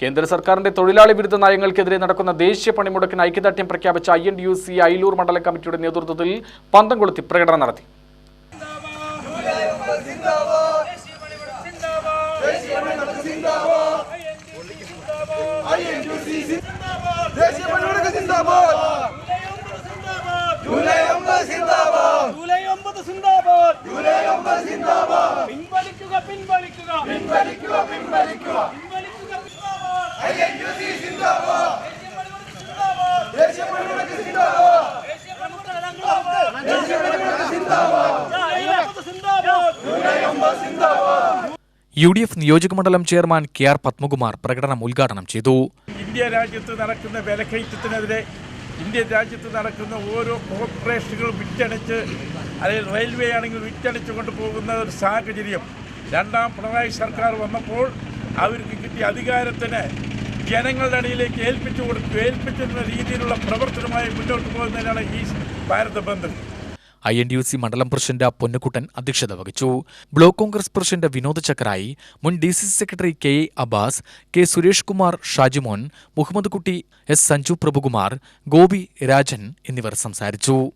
കേന്ദ്ര സർക്കാരിന്റെ തൊഴിലാളി വിരുദ്ധ നയങ്ങൾക്കെതിരെ നടക്കുന്ന ദേശീയ പണിമുടക്കിന് ഐക്യദാർഢ്യം പ്രഖ്യാപിച്ച I N U C Ayilur മണ്ഡലം കമ്മിറ്റിയുടെ നേതൃത്വത്തിൽ പന്തം കൊളുത്തി പ്രകടനം നടത്തി. ദേശീയ യു ഡി എഫ് നിയോജകമണ്ഡലം ചെയർമാൻ കെ ആർ പത്മകുമാർ പ്രകടനം ഉദ്ഘാടനം ചെയ്തു. ഇന്ത്യ രാജ്യത്ത് നടക്കുന്ന വിലക്കയറ്റത്തിനെതിരെ ഇന്ത്യ രാജ്യത്ത് നടക്കുന്ന ഓരോ കോർപ്പറേഷനുകളും വിറ്റടിച്ച് അല്ലെങ്കിൽ റെയിൽവേ ആണെങ്കിൽ വിറ്റടിച്ചു കൊണ്ടുപോകുന്ന ഒരു സാഹചര്യം. രണ്ടാം പിണറായി സർക്കാർ വന്നപ്പോൾ അവർക്ക് കിട്ടിയ അധികാരത്തിന് ജനങ്ങളുടെ ഇടയിലേക്ക് ഏൽപ്പിച്ചു കൊടുത്തു. ഏൽപ്പിച്ചിരുന്ന രീതിയിലുള്ള പ്രവർത്തനമായി മുന്നോട്ട് പോകുന്നതിനാണ് ഈ Bharat bandh I N D C മണ്ഡലം പ്രസിഡന്റ് പൊന്നക്കുട്ടൻ അധ്യക്ഷത വഹിച്ചു. Block Congress president Vinod Chakrayi മുൻ D C C secretary K A Abbas K Suresh Kumar Shajimon Muhammad Kutty S Sanju Prabhukumar Gopi Rajan എന്നിവർ സംസാരിച്ചു.